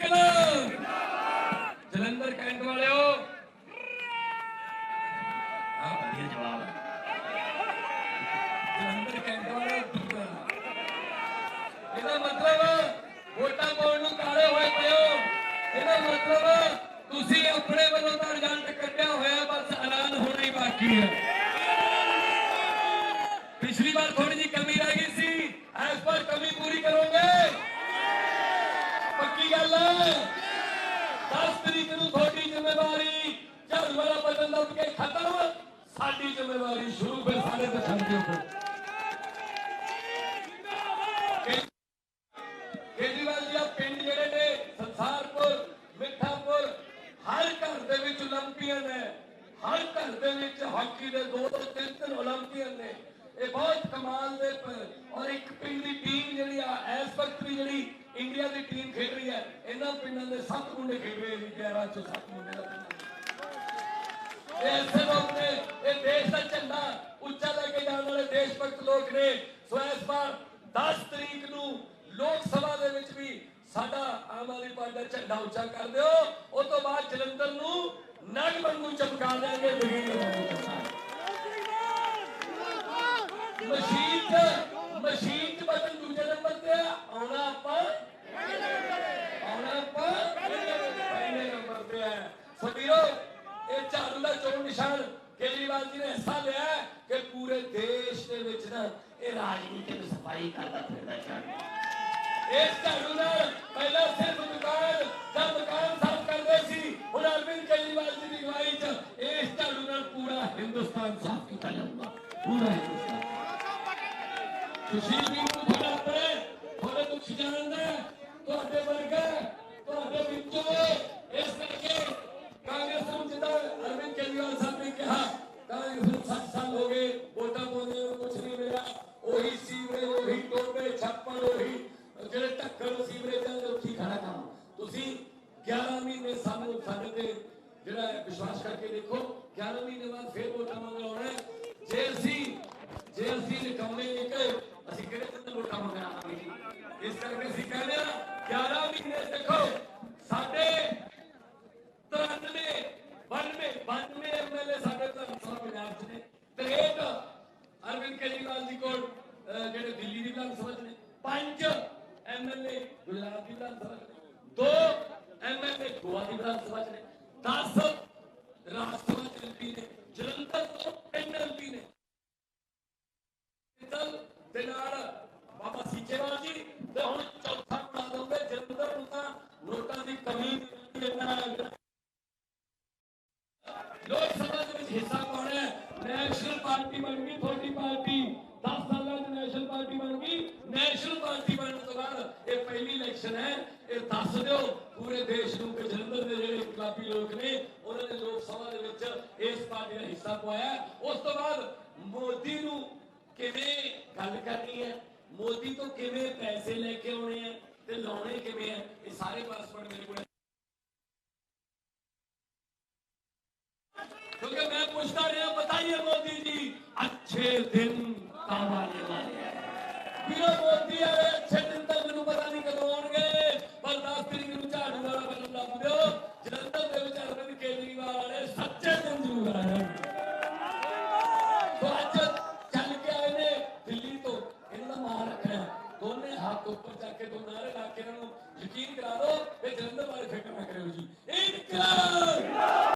ਨਿਕਲੋ ਜਲੰਧਰ ਕੈਂਟ ਵਾਲਿਓ। ਆ ਵਧੀਆ ਜਵਾਬ ਜਲੰਧਰ ਕੈਂਟ ਵਾਲਿਓ ਇਹਦਾ ਮਤਲਬ ਵੋਟਾਂ ਪਾਉਣ ਨੂੰ ਕਾਲੇ ਹੋਏ ਪਿਓ ਇਹਦਾ ਮਤਲਬ ਤੁਸੀਂ ਆਪਣੇ ਵੱਲੋਂ ਤਾਂ ਰਿਜ਼ਲਟ ਕੱਢਿਆ ਹੋਇਆ, ਬਸ ਐਲਾਨ ਹੋਣਾ ਹੀ ਬਾਕੀ ਹੈ। ਪਿਛਲੀ ਵਾਰ ਥੋੜੀ ਜਿਹੀ ਹੈ 10 ਤਰੀਕ ਨੂੰ ਤੁਹਾਡੀ ਜ਼ਿੰਮੇਵਾਰੀ ਝਾੜੂ ਵਾਲਾ ਬਦਲ ਲੱਭ ਕੇ ਖਤਮ। ਸਾਡੀ ਜ਼ਿੰਮੇਵਾਰੀ ਸ਼ੁਰੂ ਫਿਰ ਸਾਡੇ ਦਸੰਦੇ ਹੋ ਕੇਜੀਵਾਲ ਜੀ ਪਿੰਡ ਜਿਹੜੇ ਨੇ, ਸੰਸਾਰਪੁਰ, ਮਿੱਠਾਪੁਰ, ਹਰ ਘਰ ਦੇ ਵਿੱਚ 올림픽ੀਅਨ ਨੇ। ਹਰ ਘਰ ਦੇ ਵਿੱਚ ਹਾਕੀ ਦੇ ਦੋ ਤੋਂ ਤਿੰਨ ਤਿੰਨ 올림픽ੀਅਨ ਨੇ। ਇਹ ਬਹੁਤ ਕਮਾਲ ਦੇ ਔਰ ਇੱਕ ਪਿੰਡ ਦੀ ਟੀਮ ਜਿਹੜੀ ਆ ਇਸ ਵਕਤ ਵੀ ਜਿਹੜੀ ਇੰਡੀਆ ਦੀ ਟੀਮ ਖੇਡ ਰਹੀ ਹੈ। ਇਹਨਾਂ ਪਿੰਡਾਂ ਦੇ ਸੱਤ ਮੁੰਡੇ ਖੇਡ ਰਹੇ ਨੇ 11 ਚੋਂ ਸੱਤ ਮੁੰਡੇ ਦਾ ਪਿੰਡ। ਇਹ ਲੋਕ ਨੇ ਇਹ ਦੇਸ਼ ਦਾ ਝੰਡਾ ਉੱਚਾ ਲੈ ਕੇ ਜਾਣ ਵਾਲੇ ਦੇਸ਼ ਭਗਤ ਲੋਕ ਨੇ। ਸੋ ਇਸ ਵਾਰ 10 ਤਰੀਕ ਨੂੰ ਲੋਕ ਸਭਾ ਦੇ ਵਿੱਚ ਵੀ ਸਾਡਾ ਆਮ ਆਦਮੀ ਪਾਰਟੀ ਦਾ ਝੰਡਾ ਉੱਚਾ ਕਰ ਦਿਓ। ਉਸ ਤੋਂ ਬਾਅਦ ਜਲੰਧਰ ਨੂੰ ਨਗ ਵਾਂਗੂ ਚਮਕਾ ਦੇਣਗੇ ਬਗੀਰ ਮਸ਼ੀਨ ਮਸ਼ੀਨ ਚ ਬਟਨ ਦੂਜੇ ਨੰਬਰ ਤੇ ਆਉਣਾ ਆਪਾਂ ਪਹਿਲੇ ਨੰਬਰ ਤੇ ਹੈ ਸੋ ਵੀਰੋ ਇਹ ਦਾ ਚੋਣ ਨਿਸ਼ਾਨ ਕੇਜਰੀਵਾਲ ਜੀ ਨੇ ਹਿੱਸਾ ਲਿਆ ਕਿ ਪੂਰੇ ਦੇਸ਼ ਦੇ ਵਿੱਚ ਨਾ ਇਹ ਰਾਜਨੀਤੀ ਸਫ਼ਾਈ ਕਰਦਾ ਫਿਰਦਾ ਝਾੜੂ ਇਸ ਝਾੜੂ ਨਾਲ ਪਹਿਲਾਂ ਸਿਰਫ ਦੁਕਾਨ ਜਾਂ ਮਕਾਨ ਸਾਫ਼ ਕਰਦੇ ਸੀ, ਹੁਣ ਅਰਵਿੰਦ ਕੇਜਰੀਵਾਲ ਜੀ ਦੀ ਅਗਵਾਈ 'ਚ ਇਸ ਝਾੜੂ ਨਾਲ ਪੂਰਾ ਹਿੰਦੁਸਤਾਨ ਸਾਫ਼ ਕੀਤਾ ਜਾਊਗਾ। ਪੂਰਾ ਹਿੰਦੁਸਤਾਨ। ਸੁਸ਼ੀਲ ਜੀ ਤੁਹਾਡਾ ਆਪਣੇ ਤੁਹਾਡੇ ਦੁੱਖ ਜਾਣਦਾ ਤੁਹਾਡੇ ਵਰਗਾ ਤੁਹਾਡੇ ਵਿੱਚੋਂ ਇਸ ਕਰਕੇ ਕਾਂਗਰਸ ਜਿੱਦਾਂ ਅਰਵਿੰਦ ਕੇਜਰੀਵਾਲ ਸਾਹਿਬ ਨੇ ਕਿਹਾ ਕਾਂਗਰਸ ਨੂੰ 60 ਸਾਲ ਹੋ ਗਏ, ਵੋਟਾਂ ਪਾਉਂਦੇ ਨੂੰ ਕੁਝ ਨਹੀਂ ਮਿਲਿਆ। ਉਹੀ ਸੀਵਰੇਜ, ਉਹੀ ਟੋਬੇ ਛੱਪੜ, ਉਹੀ ਜਿਹੜੇ ਢੱਕਣ ਸੀਵਰੇਜਾਂ ਦੇ ਉੱਥੇ ਖੜਾ ਕੰਮ। ਤੁਸੀਂ 11 ਮਹੀਨੇ ਸਾਨੂੰ, ਸਾਡੇ ਤੇ ਜਿਹੜਾ ਵਿਸ਼ਵਾਸ ਕਰਕੇ ਦੇਖੋ 11 ਮਹੀਨੇ ਬਾਅਦ ਫੇਰ ਵੋਟਾਂ ਮੰਗਣ ਆਉਣਾ ਜੇ ਅਸੀਂ ਜੇ ਅਸੀਂ ਨਿਕਮੇ ਨਿਕਲੇ ਅਸੀਂ ਕਿਹੜੇ ਤੇ ਵੋਟਾਂ ਮੰਗਣ ਆਵਾਂਗੇ? ਇਸ ਕਰਕੇ ਅਸੀਂ ਕਹਿੰਦੇ ਆ 11 ਮਹੀਨੇ ਦੇਖੋ ਸਾਡੇ 93 92 92 ਐਮਐਲਏ ਸਾਡੇ ਧਰਮ ਪੰਜਾਬ ਚ ਨੇ 63 ਅਰਵਿੰਦ ਕੇਜਰੀਵਾਲ ਜੀ ਕੋਲ ਜਿਹੜੇ ਦਿੱਲੀ ਦੀ ਵਿਧਾਨ ਸਭਾ ਚ ਨੇ ਪੰਜ ਐਮਐਲਏ ਗੁਜਰਾਤ ਦੀ ਵਿਧਾਨ ਸਭਾ ਚ ਨੇ ਦੋ ਐਮਐਲਏ ਗੋਆ ਦੀ ਵਿਧਾਨ ਸਭਾ ਚ ਨੇ 10 ਰਾਜ ਸਭਾ ਚ ਐਮਪੀ ਨੇ ਜਲੰਧਰ ਤੋਂ ਤਿੰਨ ਨੇ ਦਲ ਦੇ ਨਾਲ ਬਾਬਾ ਸੀਚੇਵਾਲ ਜੀ ਤੇ ਹੁਣ ਚੌਥਾ ਬਣਾ ਦੋਗੇ ਜਲੰਧਰ ਨੂੰ ਤਾਂ ਨੋਟਾਂ ਦੀ ਕਮੀ ਇਹਨਾਂ ਲੋਕ ਸਭਾ ਦੇ ਵਿੱਚ ਹਿੱਸਾ ਪਾਉਣਾ ਹੈ ਨੈਸ਼ਨਲ ਪਾਰਟੀ ਬਣ ਗਈ ਤੁਹਾਡੀ ਪਾਰਟੀ 10 ਸਾਲਾਂ ਚ ਨੈਸ਼ਨਲ ਪਾਰਟੀ ਬਣ ਗਈ ਨੈਸ਼ਨਲ ਪਾਰਟੀ ਬਣਨ ਤੋਂ ਬਾਅਦ ਇਹ ਪਹਿਲੀ ਇਲੈਕਸ਼ਨ ਹੈ ਇਹ ਦੱਸ ਦਿਓ ਪੂਰੇ ਦੇਸ਼ ਨੂੰ ਕਿ ਜਲੰਧਰ ਦੇ ਜਿਹੜੇ ਇਨਕਲਾਬੀ ਲੋਕ ਨੇ ਉਹਨਾਂ ਨੇ ਲੋਕ ਸਭਾ ਦੇ ਵਿੱਚ ਇਸ ਪਾਰਟੀ ਦਾ ਹਿੱਸਾ ਪਾਇਆ ਉਸ ਤੋਂ ਬਾਅਦ ਮੋਦੀ ਨੂੰ ਕਿਵੇਂ ਗੱਲ ਕਰਨੀ ਹੈ ਮੋਦੀ ਤੋਂ ਕਿਵੇਂ ਪੈਸੇ ਲੈ ਕੇ ਆਉਣੇ ਆ ਤੇ ਲਾਉਣੇ ਕਿਵੇਂ ਆ ਇਹ ਸਾਰੇ ਪਾਸਵਰਡ ਮੇਰੇ ਕੋਲ ਹੈ। क्योंकि मैं पूछता रहा बताइए मोदी जी अच्छे दिन कब आने वाले हैं ਵੀਰੋ ਮੋਦੀ ਦੋਨੇ ਹੱਥ ਉੱਪਰ ਚੱਕ ਕੇ ਦੋ ਨਾਰੇ ਲਾ ਕੇ ਇਹਨਾਂ ਨੂੰ ਯਕੀਨ ਕਰਾ ਦਿਓ ਵੀ ਜਲੰਧਰ ਵਾਲੇ ਫਿਕਰ ਨਾ ਕਰਿਓ ਜੀ। ਇਨਕਲਾਬ